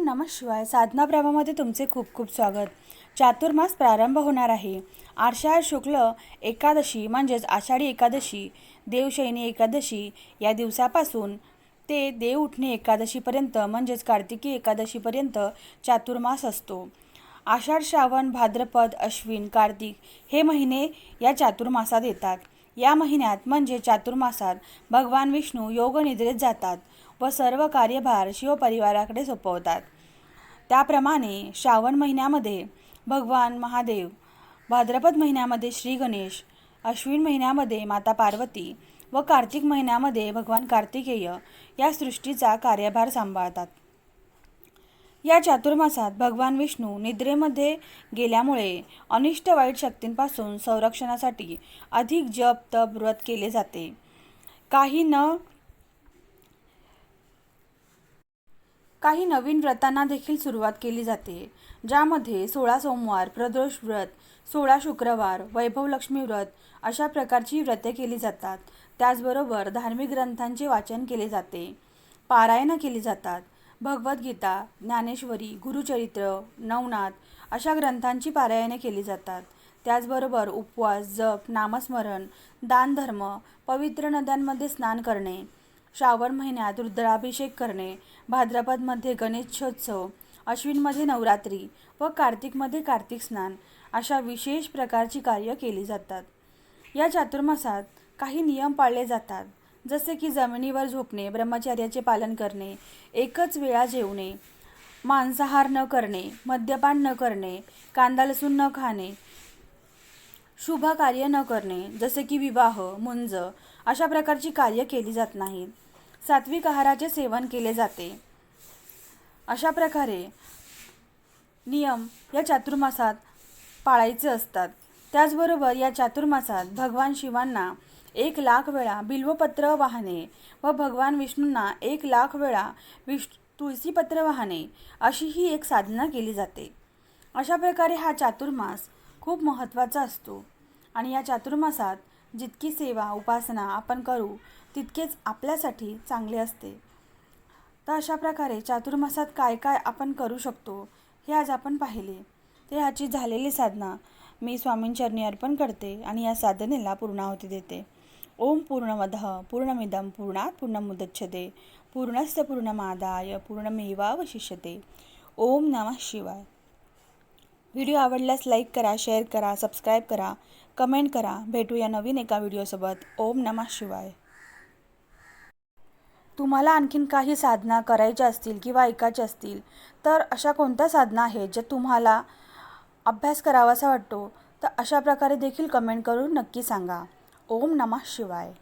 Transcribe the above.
ओम नम शिवाय साधना प्रभामध्ये तुमचे खूप खूप स्वागत. चातुर्मास प्रारंभ होणार आहे. आषाढ शुक्ल एकादशी म्हणजेच आषाढी एकादशी देवशैनी एकादशी या दिवसापासून ते देव उठणे एकादशीपर्यंत म्हणजेच कार्तिकी एकादशीपर्यंत चातुर्मास असतो. आषाढ श्रावण भाद्रपद अश्विन कार्तिक हे महिने या चातुर्मासात येतात. या महिन्यात म्हणजे चातुर्मासात भगवान विष्णू योगनिद्रेत जातात. व सर्व कार्यभार शिवपरिवाराकडे सोपवतात. त्याप्रमाणे श्रावण महिन्यामध्ये भगवान महादेव भाद्रपद महिन्यामध्ये श्री गणेश अश्विन महिन्यामध्ये माता पार्वती व कार्तिक महिन्यामध्ये भगवान कार्तिकेय या सृष्टीचा कार्यभार सांभाळतात. या चातुर्मासात भगवान विष्णू निद्रेमध्ये गेल्यामुळे अनिष्ट वाईट शक्तींपासून संरक्षणासाठी अधिक जप तप व्रत केले जाते. काही न काही नवीन व्रतांना देखील सुरुवात केली जाते ज्यामध्ये सोळा सोमवार प्रदोष व्रत सोळा शुक्रवार वैभवलक्ष्मी व्रत अशा प्रकारची व्रते केली जातात. त्याचबरोबर धार्मिक ग्रंथांचे वाचन केले जाते पारायणं केली जातात भगवद्गीता ज्ञानेश्वरी गुरुचरित्र नवनाथ अशा ग्रंथांची पारायणे केली जातात. त्याचबरोबर उपवास जप नामस्मरण दानधर्म पवित्र नद्यांमध्ये स्नान करणे श्रावण महिन्यात रुद्राभिषेक करणे भाद्रपदमध्ये गणेशोत्सव अश्विनमध्ये नवरात्री व कार्तिकमध्ये कार्तिक स्नान अशा विशेष प्रकारची कार्य केली जातात. या चातुर्मासात काही नियम पाळले जातात. जसे की जमिनीवर झोपणे ब्रह्मचर्याचे पालन करणे एकच वेळा जेवणे मांसाहार न करणे मद्यपान न करणे कांदा लसूण न खाणे शुभ कार्य न करणे जसे की विवाह मुंज अशा प्रकारची कार्य केली जात नाहीत सात्विक आहाराचे सेवन केले जाते. अशा प्रकारे नियम या चातुर्मासात पाळायचे असतात. त्याचबरोबर या चातुर्मासात भगवान शिवांना एक लाख वेळा बिल्वपत्र वाहणे व भगवान विष्णूंना एक लाख वेळा विष तुळशीपत्र वाहणे अशी ही एक साधना केली जाते. अशा प्रकारे हा चातुर्मास खूप महत्त्वाचा असतो. आणि या चातुर्मासात जितकी सेवा उपासना आपण करू तितकेच आपल्यासाठी चांगले असते. तर अशा प्रकारे चातुर्मासात काय काय आपण करू शकतो हे आज आपण पाहिले. ते ह्याची झालेली साधना मी स्वामींचरणी अर्पण करते आणि या साधनेला पूर्णाहुती देते. ओम पूर्णमध पूर्णमिदं पूर्णात पूर्णमुदच्छते पूर्णस्य पूर्णमादाय पूर्णमेवावशिष्यते. ओम नमः शिवाय. व्हिडिओ आवडल्यास लाईक करा शेअर करा सबस्क्राईब करा कमेंट करा. भेटूया नवीन एका व्हिडिओसोबत. ओम नमः शिवाय. तुम्हाला आणखीन काही साधना करायच्या असतील किंवा ऐकायच्या असतील तर अशा कोणत्या साधना आहेत ज्या तुम्हाला अभ्यास करावासा वाटतो? तर अशा प्रकारे देखील कमेंट करून नक्की सांगा. ओम नमः शिवाय.